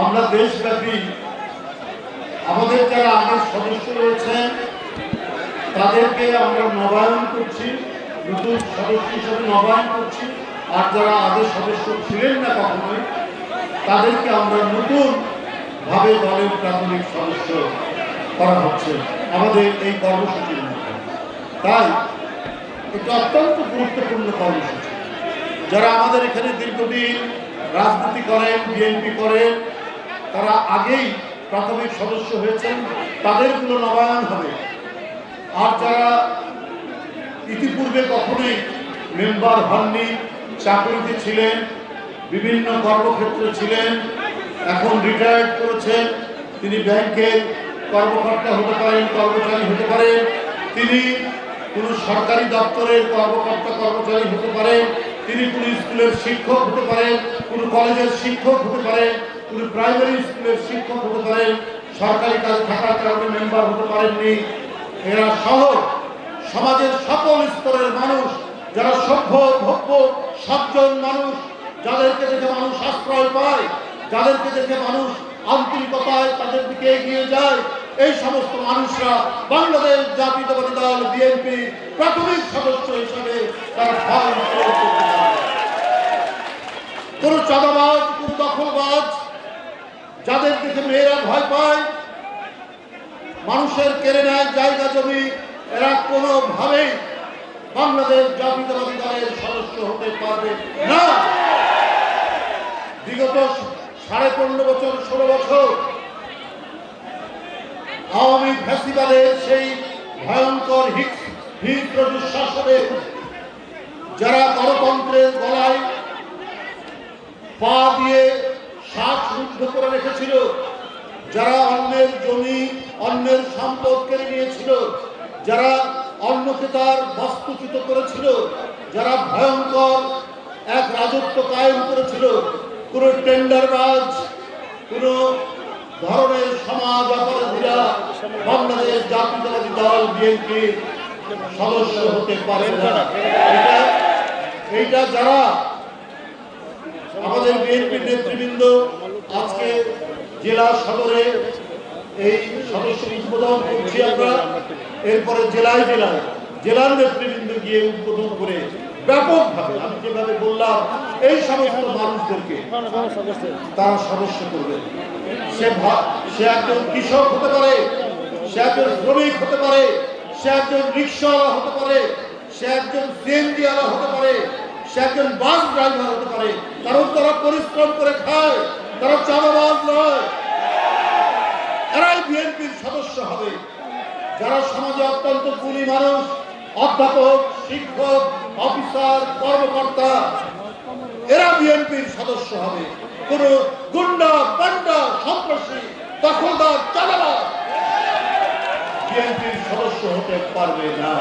আমরা দেশব্যাপী, আমাদের যারা আগের সদস্য রয়েছেন, তাদেরকে আমরা নবায়ন করছি, নতুন সদস্য হিসেবে নবায়ন করছি, আর যারা আগের সদস্য ছিলেন না কখনোই, তাদেরকে আমরা নতুন ভাবে দলের প্রাথমিক সদস্য করা হচ্ছে আমাদের এই কর্মসূচির মধ্যে। তাই এটা অত্যন্ত গুরুত্বপূর্ণ কর্মসূচি, যারা আমাদের এখানে দীর্ঘদিন রাজনীতি করেন, বিএনপি করেন তারা আগেই প্রাথমিক সদস্য হয়েছেন তাদেরগুলো নবায়ন হবে। আর যারা ইতিপূর্বে কখনোই মেম্বার হননি, চাকরিতে ছিলেন, বিভিন্ন কর্মক্ষেত্রে ছিলেন, এখন রিটায়ার্ড করেছেন, তিনি ব্যাংকের কর্মকর্তা হতে পারেন, কর্মচারী হতে পারেন, তিনি কোনো সরকারি দপ্তরের কর্মকর্তা, কর্মচারী হতে পারেন, তিনি কোনো স্কুলের শিক্ষক হতে পারেন, কোনো কলেজের শিক্ষক হতে পারেন কোনো প্রাইমারি স্কুলের শিক্ষক হতে পারেন, সরকারি কাজ থাকার কারণে মেম্বার হতে পারেননি। এরা সহ সমাজের সকল স্তরের মানুষ, যারা সভ্য, ভব্য সজ্জন মানুষ, যাদেরকে দেখে মানুষ আশ্রয় পায়, যাদেরকে দেখে মানুষ আন্তরিকতায় তাদের দিকে এগিয়ে যায়, এই সমস্ত মানুষরা বাংলাদেশ জাতীয়তাবাদী দল, বিএনপি প্রাথমিক সদস্য হিসেবে তারা কোন চাঁদাবাজ কোন দখলবাজ যাদের দেখে মেয়েরা ভয় পায়। মানুষের কেড়ে নেয় জায়গা জমি। এরা কোনোভাবেই বাংলাদেশ জাতীয়তাবাদী দলের সদস্য হতে পারবে না। বিগত সাড়ে পনেরো বছর, ষোলো বছর আওয়ামী ফ্যাসিবাদের সেই ভয়ঙ্কর হিংস্র দুঃশাসনে যারা গণতন্ত্রের গলায় পা দিয়ে শ্বাস রুদ্ধ করে রেখেছিল যারা অন্যের জমি, অন্যের সম্পদ কেড়ে নিয়েছিল, যারা অন্যকে তার বাস্তুচ্যুত করেছিল, যারা ভয়ঙ্কর এক রাজত্ব কায়েম করেছিল, কোনো টেন্ডারবাজ কোনো ধরনের সমাজ অপরাধীরা বাংলাদেশ জাতীয়তাবাদী দল বিএনপি সদস্য হতে পারে না। এটা, এইটা যারা আমাদের বিএনপির নেতৃবৃন্দ আজকে জেলা সদরে এই সদস্য উদ্বোধন করছি আমরা। এরপরে জেলায় জেলায় জেলার নেতৃবৃন্দ গিয়ে উদ্বোধন করে ব্যাপকভাবে, আমি যেভাবে বললাম, এই সমস্ত মানুষদেরকে তারা সদস্য করবে সে সে একজন কৃষক হতে পারে, সে একজন শ্রমিক হতে পারে, সে একজন রিক্সাওয়ালা হতে পারে, সে একজন সিএনজিওয়ালা হতে পারে, সে একজন বাস ড্রাইভার হতে পারে, কারণ তারা পরিশ্রম করে খায়। তারা চাঁদাবাজ নয়। এরাই বিএনপির সদস্য হবে। যারা সমাজে অত্যন্ত গুণী মানুষ, অধ্যাপক, শিক্ষক, অফিসার, কর্মকর্তা, এরা বিএনপির সদস্য হবে। কোন গুন্ডা পান্ডা সন্ত্রাসী, দখলদার চালাবাদ বিএনপির সদস্য হতে পারবে না।